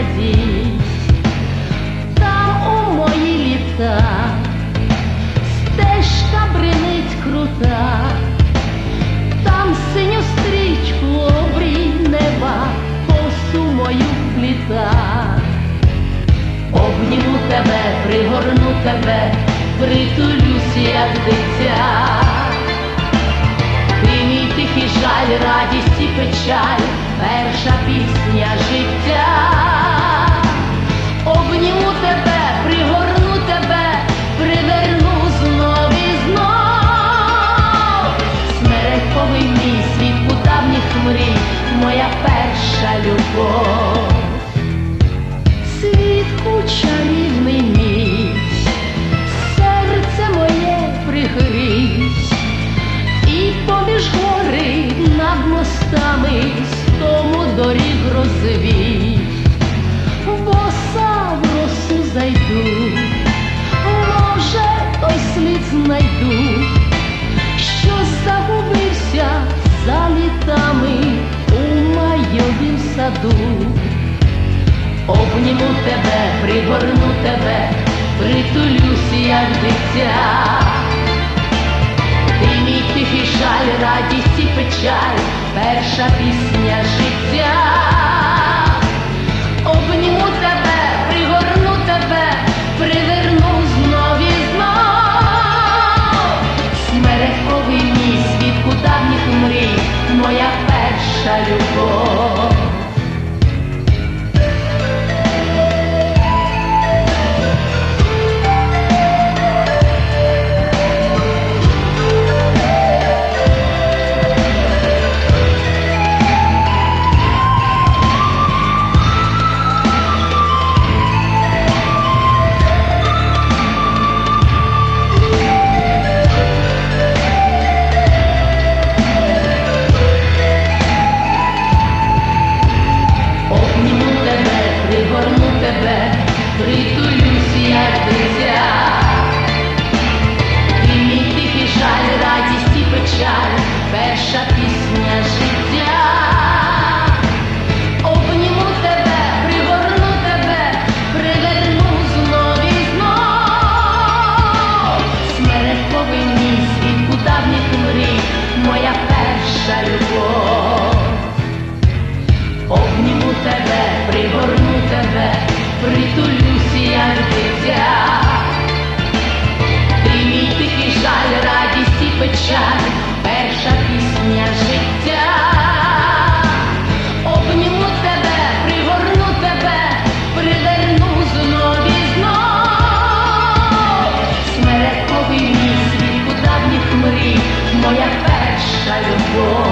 надій, там у мої ліпта, стежка бринить крута, там синю стрічку обрій неба, косу мою пліта, обніму тебе, пригорну тебе, притулюсь, як дитя, ти мій тихий жаль, радість і печаль. Перша пісня життя. Перша любов. Світку чарівний мій, серце моє пригріть, і поміж гори над мостами тому доріг розвій, саду. Обніму тебе, пригорну тебе, притулюсь, як дитя. Ти мій тихий жаль, радість і печаль, перша пісня життя. Обніму тебе, пригорну тебе, приверну знов знов. Смерековий мій свідку давніх мрій, моя перша любов. новий світ у давніх мрій, моя перша любов.